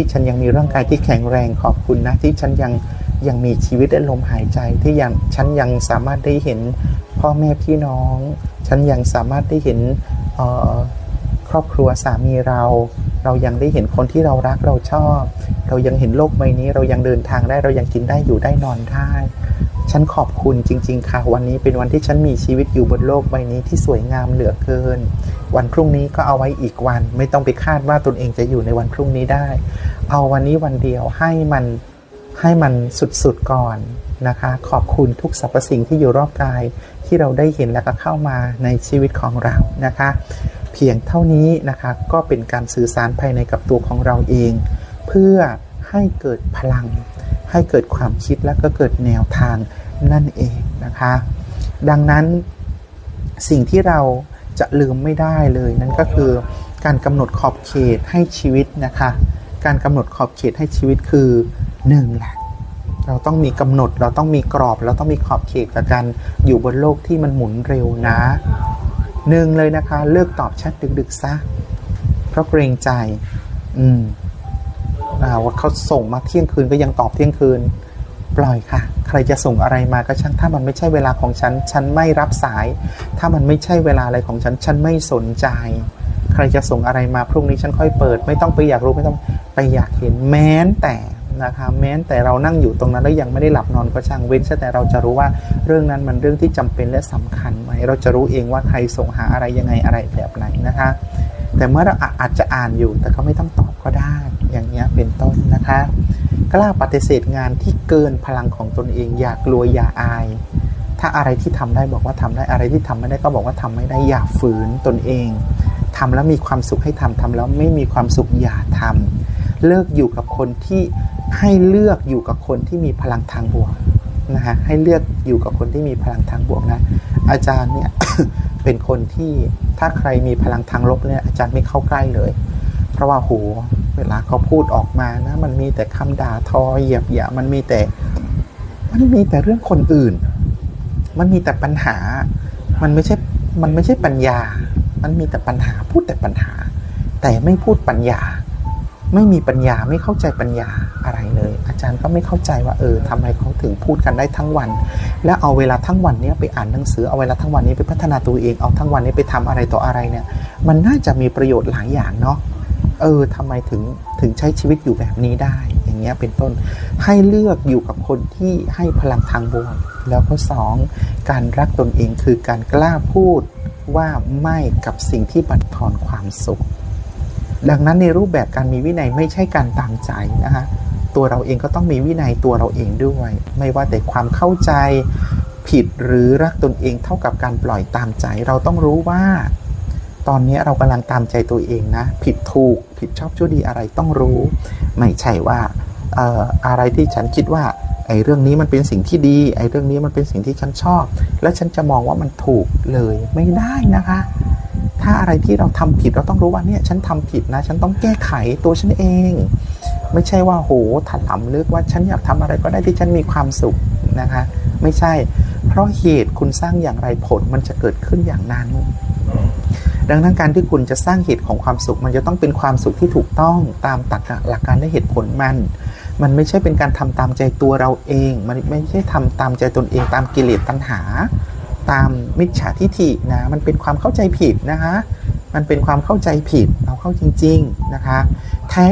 ที่ฉันยังมีร่างกายที่แข็งแรงขอบคุณนะที่ฉันยังยังมีชีวิตและลมหายใจที่ยังฉันยังสามารถได้เห็นพ่อแม่พี่น้อง ฉันยังสามารถได้เห็นออครอบครัวสามีเรา เรายังได้เห็นคนที่เรารักเราชอบ เรายังเห็นโลกใบนี้ เรายังเดินทางได้เรายังกินได้อยู่ได้นอนได้ ฉันขอบคุณจริง ๆ ค่ะ วันนี้เป็นวันที่ฉันมีชีวิตอยู่บนโลกใบนี้ที่สวยงามเหลือเกิน วันพรุ่งนี้ก็เอาไว้อีกวัน ไม่ต้องไปคาดว่าตนเองจะอยู่ในวันพรุ่งนี้ได้ เอาวันนี้วันเดียวให้มันให้มันสุดๆก่อนนะคะ ขอบคุณทุกสรรพสิ่งที่อยู่รอบกายที่เราได้เห็นแล้วก็เข้ามาในชีวิตของเรานะคะ เพียงเท่านี้นะคะก็เป็นการสื่อสารภายในกับตัวของเราเอง เพื่อให้เกิดพลัง ให้เกิดความคิดและก็เกิดแนวทางนั่นเองนะคะ ดังนั้นสิ่งที่เราจะลืมไม่ได้เลยนั่นก็คือการกำหนดขอบเขตให้ชีวิตนะคะ การกำหนดขอบเขตให้ชีวิตคือหนึ่งแหละเราต้องมีกำหนดเราต้องมีกรอบ เราต้องมีขอบเขตกับการอยู่บนโลกที่มันหมุนเร็วนะหนึ่งเลยนะคะ เลิกตอบแชทดึกๆซะเพราะเกรงใจ อืม ว่าเขาส่งมาเที่ยงคืนก็ยังตอบเที่ยงคืน ปล่อยค่ะ ใครจะส่งอะไรมาก็ช่างถ้ามันไม่ใช่เวลาของฉัน ฉันไม่รับสาย ถ้ามันไม่ใช่เวลาอะไรของฉัน ฉันไม่สนใจ ใครจะส่งอะไรมาพรุ่งนี้ฉันค่อยเปิด ไม่ต้องไปอยากรู้ไม่ต้องไปอยากเห็นแม้แต่นะคะแม้แต่เรานั่งอยู่ตรงนั้นแล้วยังไม่ได้หลับนอนก็ช่างเว้นแต่เราจะรู้ว่าเรื่องนั้นมันเรื่องที่จำเป็นและสำคัญไหมเราจะรู้เองว่าใครส่งหาอะไรยังไงอะไรแบบไหนนะคะ แต่เมื่อเราอาจจะอ่านอยู่แต่เขาไม่ต้องตอบก็ได้ นะคะ กล้าปฏิเสธงานที่เกินพลังของตนเองอย่ากลัวอย่าอาย ถ้าอะไรที่ทำได้บอกว่าทำได้อะไรที่ทำไม่ได้ก็บอกว่าทำไม่ได้อย่าฝืนตนเองทำแล้วมีความสุขให้ทำทำแล้วไม่มีความสุขอย่าทำเลิกอยู่กับคนที่ให้เลือกอยู่กับคนที่มีพลังทางบวกนะฮะให้เลือกอยู่กับคนที่มีพลังทางบวกนะ อาจารย์เนี่ยเป็นคนที่ถ้าใครมีพลังทางลบเนี่ยอาจารย์ไม่เข้าใกล้เลย ราะว่าโหเวลาเขาพูดออกมานะ มันมีแต่คำด่าทอเหยียบหยามมันมีแต่ มันมีแต่เรื่องคนอื่น มันมีแต่ปัญหา มันไม่ใช่ มันไม่ใช่ปัญญา มันมีแต่ปัญหาพูดแต่ปัญหา แต่ไม่พูดปัญญา ไม่มีปัญญาไม่เข้าใจปัญญาอะไรเลย อาจารย์ก็ไม่เข้าใจว่าเออทำไมเขาถึงพูดกันได้ทั้งวัน แล้วเอาเวลาทั้งวันนี้ไปอ่านหนังสือเอาเวลาทั้งวันนี้ไปพัฒนาตัวเองเอาทั้งวันนี้ไปทำอะไรต่ออะไรเนี่ย มันน่าจะมีประโยชน์หลายอย่างเนาะ เออทำไมถึงถึงใช้ชีวิตอยู่แบบนี้ได้ อย่างเงี้ยเป็นต้น ให้เลือกอยู่กับคนที่ให้พลังทางบวก แล้วก็สองการรักตนเองคือการกล้าพูดว่าไม่กับสิ่งที่บั่นทอนความสุข ดังนั้นในรูปแบบการมีวินัยไม่ใช่การตามใจนะคะตัวเราเองก็ต้องมีวินัยตัวเราเองด้วย ไม่ว่าแต่ความเข้าใจผิดหรือรักตนเองเท่ากับการปล่อยตามใจ เราต้องรู้ว่า ตอนนี้เรากำลังตามใจตัวเองนะ ผิดถูกผิดชอบชั่วดีอะไรต้องรู้ ไม่ใช่ว่าเอ่ออะไรที่ฉันคิดว่าไอ้เรื่องนี้มันเป็นสิ่งที่ดี ไอ้เรื่องนี้มันเป็นสิ่งที่ฉันชอบ และฉันจะมองว่ามันถูกเลยไม่ได้นะคะ ถ้าอะไรที่เราทำผิดเราต้องรู้ว่าเนี่ยฉันทำผิดนะ ฉันต้องแก้ไขตัวฉันเอง ไม่ใช่ว่าโหถลำลึกว่าฉันอยากทำอะไรก็ได้ที่ฉันมีความสุขนะคะ ไม่ใช่ เพราะเหตุคุณสร้างอย่างไรผลมันจะเกิดขึ้นอย่างนั้น ดังนั้นการที่คุณจะสร้างเหตุของความสุข มันจะต้องเป็นความสุขที่ถูกต้องตามตรรกะหลักการและเหตุผลมัน มันไม่ใช่เป็นการทำตามใจตัวเราเอง มันไม่ใช่ทำตามใจตนเอง ตามกิเลสตัณหา ตามมิจฉาทิฏฐินะ มันเป็นความเข้าใจผิดนะคะ มันเป็นความเข้าใจผิด เราเข้าจริง ๆ นะคะแท้